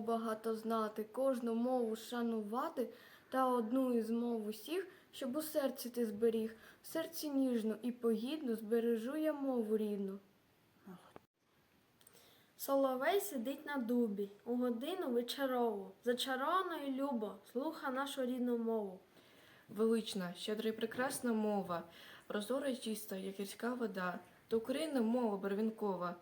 багато знати, кожну мову шанувати, та одну із мов усіх, щоб у серці ти зберіг, в серці ніжно і погідно збережу я мову рідну. Соловей сидить на дубі, у годину вечорову, зачаровано і любо, слуха нашу рідну мову. Велична, щедра і прекрасна мова, прозора й чиста, як гірська вода, то України мова барвінкова,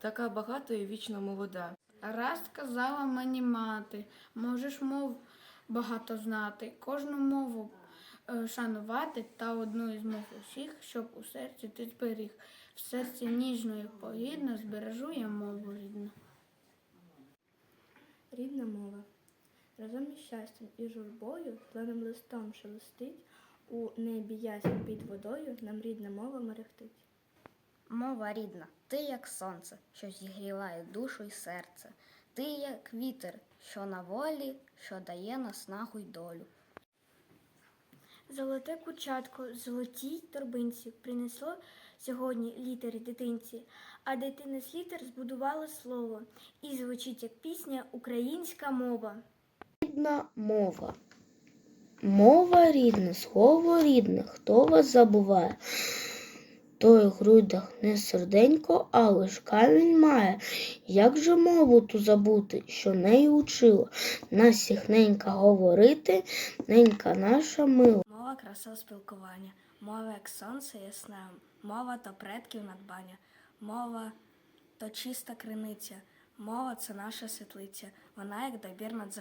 така багата і вічно молода. Раз казала мені мати, можеш мов багато знати, кожну мову е, шанувати та одну із мов усіх, щоб у серці ти зберіг. В серці ніжно і погідно збережу я мову рідну. Рідна мова. Разом із щастям і журбою, зеленим листом шелестить, у небі ясні під водою нам рідна мова мерехтить. Мова рідна, ти як сонце, що зігріває душу й серце, ти як вітер, що на волі, що дає наснагу й долю. Золоте кучатко, золотій торбинці принесло сьогодні літери дитинці, а дитина з літер збудувала слово, і звучить як пісня українська мова. Рідна мова. Мова рідна, слово рідне, хто вас забуває? Той у грудях не серденько, а лиш камінь має. Як же мову ту забути, що нею учила? Нас всіх ненька говорити, ненька наша мила. Мова краса спілкування, мова як сонце ясне, мова то предків надбання, мова то чиста криниця, мова це наша світлиця, вона як добір над.